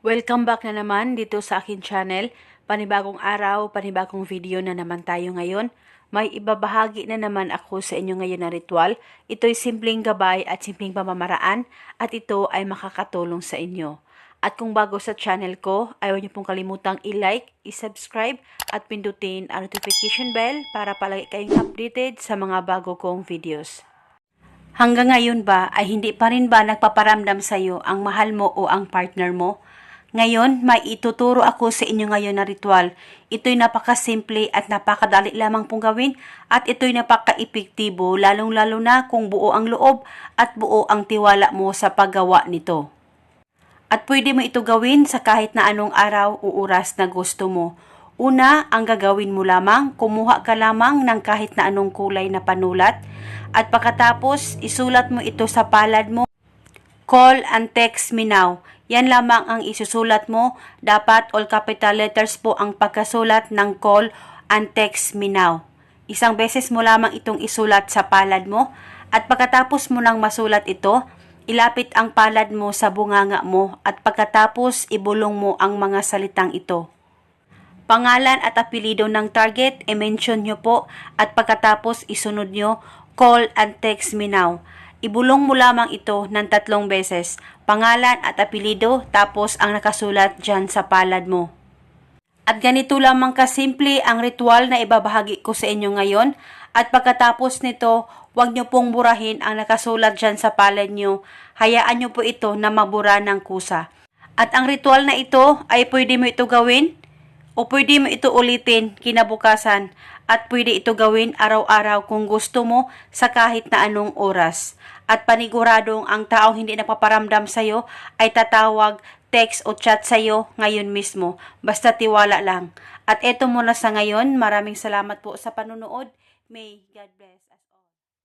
Welcome back na naman dito sa akin channel. Panibagong araw, panibagong video na naman tayo ngayon. May ibabahagi na naman ako sa inyo ngayon na ritual. Ito'y simpleng gabay at simpleng pamamaraan at ito ay makakatulong sa inyo. At kung bago sa channel ko, ayaw niyo pong kalimutang i-like, i-subscribe at pindutin ang notification bell para palagi kayong updated sa mga bago kong videos. Hanggang ngayon ba ay hindi pa rin ba nagpaparamdam sa iyo ang mahal mo o ang partner mo? Ngayon, may ituturo ako sa inyo ngayon na ritual. Ito'y napakasimple at napakadali lamang pong gawin at ito'y napaka-epektibo lalong-lalo na kung buo ang loob at buo ang tiwala mo sa paggawa nito. At pwede mo ito gawin sa kahit na anong araw o oras na gusto mo. Una, ang gagawin mo lamang, kumuha ka lamang ng kahit na anong kulay na panulat at pagkatapos isulat mo ito sa palad mo. Call and text me now. Yan lamang ang isusulat mo. Dapat all capital letters po ang pagkasulat ng call and text me now. Isang beses mo lamang itong isulat sa palad mo at pagkatapos mo nang masulat ito, ilapit ang palad mo sa bunganga mo at pagkatapos ibulong mo ang mga salitang ito. Pangalan at apelido ng target, i-mention nyo po at pagkatapos isunod nyo, call and text me now. Ibulong mo lamang ito ng tatlong beses, pangalan at apelido tapos ang nakasulat dyan sa palad mo. At ganito lamang kasimple ang ritual na ibabahagi ko sa inyo ngayon at pagkatapos nito, huwag nyo pong burahin ang nakasulat dyan sa palad nyo. Hayaan nyo po ito na mabura ng kusa. At ang ritual na ito ay pwede mo ito gawin o pwede mo ito ulitin kinabukasan at pwede ito gawin araw-araw kung gusto mo sa kahit na anong oras. At paniguradong ang taong hindi nagpaparamdam sa'yo ay tatawag, text o chat sa'yo ngayon mismo. Basta tiwala lang. At eto muna sa ngayon. Maraming salamat po sa panunood. May God bless.